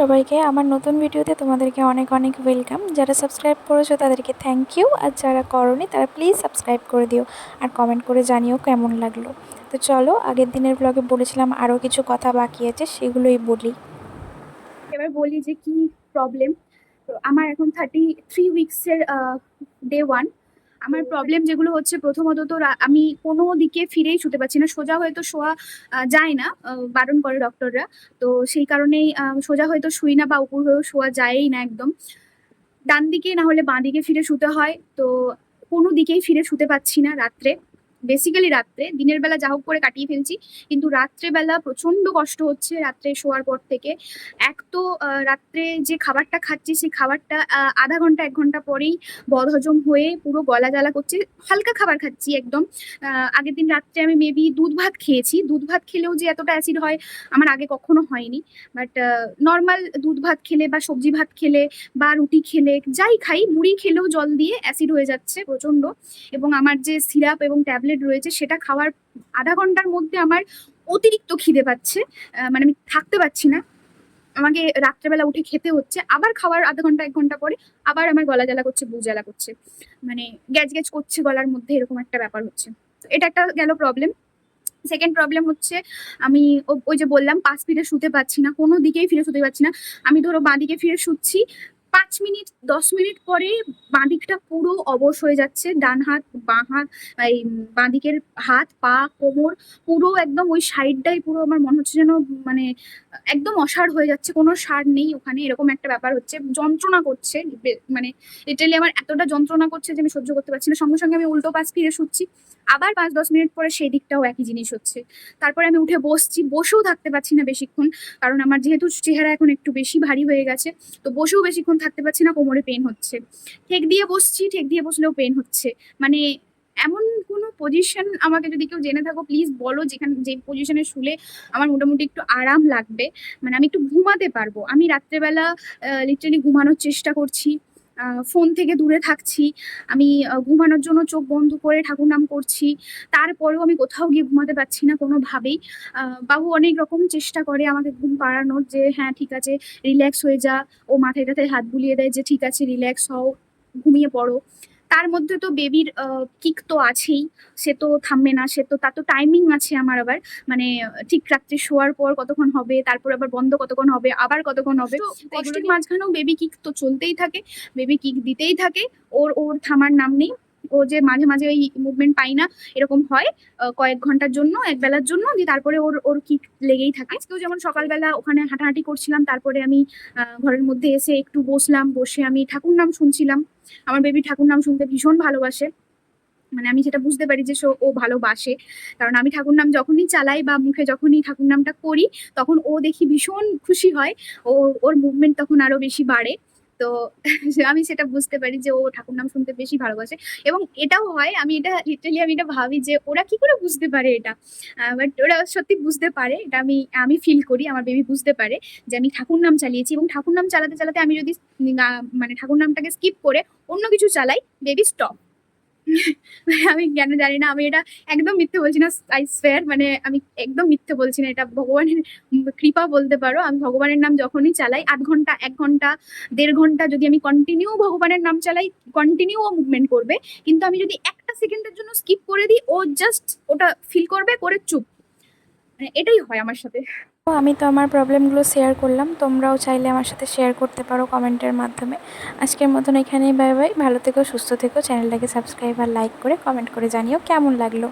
সবাইকে, আমার নতুন ভিডিওতে তোমাদেরকে অনেক অনেক ওয়েলকাম। যারা সাবস্ক্রাইব করেছ তাদেরকে থ্যাংক ইউ আর যারা করনি তারা প্লিজ সাবস্ক্রাইব করে দিও, আর কমেন্ট করে জানিও কেমন লাগল। তো চলো, আগের দিনের ব্লগে বলেছিলাম আরও কিছু কথা বাকি আছে, সেগুলোই বলি। এবার বলি যে কি প্রবলেম তো আমার এখন থার্টি থ্রি উইকসের ডে ওয়ান আমার প্রবলেম যেগুলো হচ্ছে প্রথমত তো আমি কোনো দিকে ফিরেই শুতে পারছি না। সোজা হয়তো শোয়া যায় না বারণ করে ডক্টররা তো সেই কারণেই সোজা হয়তো শুই না বা উপর হয়েও শোয়া যায়ই না একদম। ডান দিকে না হলে বাঁ দিকে ফিরে শুতে হয়। তো কোনো দিকেই ফিরে শুতে পাচ্ছি না রাত্রে। বেসিক্যালি রাত্রে, দিনের বেলা যা হোক করে কাটিয়ে ফেলছি, কিন্তু রাত্রেবেলা প্রচণ্ড কষ্ট হচ্ছে রাত্রে শোয়ার পর থেকে। এক তো রাত্রে যে খাবারটা খাচ্ছি, সেই খাবারটা আধা ঘণ্টা, এক ঘণ্টা পরেই বদহজম হয়ে পুরো গলা জ্বালা করছে। হালকা খাবার খাচ্ছি একদম। আগের দিন রাত্রে আমি মেবি দুধ ভাত খেয়েছি। দুধ ভাত খেলেও যে এতটা অ্যাসিড হয়, আমার আগে কখনো হয়নি। বাট নর্মাল দুধ ভাত খেলে বা সবজি ভাত খেলে বা রুটি খেলে, যাই খাই, মুড়ি খেলেও জল দিয়ে অ্যাসিড হয়ে যাচ্ছে প্রচণ্ড এবং আমার যে সিরাপ এবং ট্যাবলেট রয়েছে, সেটা খাওয়ার আধা ঘণ্টার মধ্যে আমার অতিরিক্ত খিদে পাচ্ছে মানে আমি থাকতে পারছি না। আমাকে রাত্রেবেলা উঠে খেতে হচ্ছে, আবার খাওয়ার আধা ঘণ্টা, এক ঘণ্টা পরে আবার আমার গলা জ্বালা করছে বুক জ্বালা করছে। মানে গ্যাজ গ্যাজ করছে গলার মধ্যে, এরকম একটা ব্যাপার হচ্ছে। এটা একটা গেল প্রবলেম সেকেন্ড প্রবলেম হচ্ছে, আমি ওই যে বললাম, পাশ ফিরে শুতে পারছি না, কোনো দিকেই ফিরে শুতে পারছি না। আমি ধরো বাঁ দিকে ফিরে শুচ্ছি পাঁচ মিনিট, দশ মিনিট পরে বাঁ দিকটা পুরো অবশ হয়ে যাচ্ছে। ডান হাত, বাঁ হাত, এই বাঁ দিকের হাত, পা, কোমর পুরো একদম ওই সাইডটাই পুরো আমার মনে হচ্ছে যেন মানে একদম অসাড় হয়ে যাচ্ছে। কোনো সার নেই ওখানে, এরকম একটা ব্যাপার হচ্ছে। যন্ত্রণা করছে। মানে লিটারালি আমার এতটা যন্ত্রণা করছে যে আমি সহ্য করতে পারছি না। সঙ্গে সঙ্গে আমি উল্টো পাশ ফিরে শুচ্ছি। আবার পাঁচ, দশ মিনিট পরে সেই দিকটাও একই জিনিস হচ্ছে। তারপরে আমি উঠে বসছি। বসেও থাকতে পারছি না বেশিক্ষণ। কারণ আমার যেহেতু চেহারা এখন একটু বেশি ভারী হয়ে গেছে। তো বসেও বেশিক্ষণ থাকতে পারছি না, কোমরে পেন হচ্ছে। ঠেক দিয়ে বসছি, ঠেক দিয়ে বসলেও পেন হচ্ছে। মানে এমন কোনো পজিশন আমাকে যদি কেউ জেনে থাকো প্লিজ বলো যেখানে, যে পজিশনে শুলে আমার মোটামুটি একটু আরাম লাগবে। মানে আমি একটু ঘুমাতে পারব। আমি রাত্রেবেলা লিটারালি ঘুমানোর চেষ্টা করছি। ফোন থেকে দূরে থাকছি। আমি ঘুমানোর জন্য চোখ বন্ধ করে ঠাকুর নাম করছি। তারপরেও আমি কোথাও গিয়ে ঘুমাতে পারছি না কোনোভাবেই। বাবু অনেক রকম চেষ্টা করে আমাকে ঘুম পাড়ানোর যে হ্যাঁ ঠিক আছে রিল্যাক্স হয়ে যা। ও মাথায় টাথায় হাত বুলিয়ে দেয় যে, ঠিক আছে রিল্যাক্স হও, ঘুমিয়ে পড়ো। তার মধ্যে তো বেবির কিক তো আছেই। সে তো থামবে না সে তো তার তো টাইমিং আছে আমার আবার। মানে ঠিক রাত্রে শোয়ার পর কতক্ষণ হবে তারপর আবার বন্ধ কতক্ষণ হবে আবার কতক্ষণ হবে। কষ্টের মাঝখানেও বেবি কিক তো চলতেই থাকে বেবি কিক দিতেই থাকে। ওর ওর থামার নাম নেই। ও যে মাঝে মাঝে ওই মুভমেন্ট পাই না, এরকম হয় কয়েক ঘণ্টার জন্য, এক বেলার জন্য, দিয়ে তারপরে ওর ওর কিক লেগেই থাকে। আজকেও যেমন সকালবেলা ওখানে হাঁটাহাঁটি করছিলাম, তারপরে আমি ঘরের মধ্যে এসে একটু বসলাম, বসে আমি ঠাকুর নাম শুনছিলাম। আমার বেবি ঠাকুর নাম শুনতে ভীষণ ভালোবাসে। মানে আমি যেটা বুঝতে পারি যে ও ভালোবাসে। কারণ আমি ঠাকুর নাম যখনই চালাই বা মুখে যখনই ঠাকুর নামটা করি, তখন ও দেখি ভীষণ খুশি হয়। ও, ওর মুভমেন্ট তখন আরও বেশি বাড়ে। তো আমি সেটা বুঝতে পারি যে ও ঠাকুর নাম শুনতে বেশি ভালোবাসে। এবং এটাও হয়, আমি এটা লিটারালি আমি এটা ভাবি যে ওরা কি করে বুঝতে পারে এটা। বাট ওরা সত্যি বুঝতে পারে, এটা আমি আমি ফিল করি, আমার বেবি বুঝতে পারে যে আমি ঠাকুর নাম চালিয়েছি। এবং ঠাকুর নাম চালাতে চালাতে আমি যদি মানে ঠাকুর নামটাকে স্কিপ করে অন্য কিছু চালাই বেবি স্টপ আমি কেন জানি না, আমি এটা একদম মিথ্যে বলছি না আই স্পেয়ার মানে আমি একদম মিথ্যে বলছি না, এটা ভগবানের কৃপা বলতে পারো। আমি ভগবানের নাম যখনই চালাই, আধ ঘণ্টা, এক ঘণ্টা, দেড় ঘণ্টা যদি আমি কন্টিনিউ ভগবানের নাম চালাই কন্টিনিউ ও মুভমেন্ট করবে। কিন্তু আমি যদি একটা সেকেন্ডের জন্য স্কিপ করে দিই, ও জাস্ট ওটা ফিল করবে, করে চুপ। মানে এটাই হয় আমার সাথে। আমি তো আমার প্রবলেমগুলো শেয়ার করলাম। তোমরাও চাইলে আমার সাথে শেয়ার করতে পারো কমেন্টের মাধ্যমে। আজকের মতন এখানেই বাই বাই ভালো থেকো, সুস্থ থেকো। চ্যানেলটাকে সাবস্ক্রাইব আর লাইক করে কমেন্ট করে জানিও কেমন লাগল।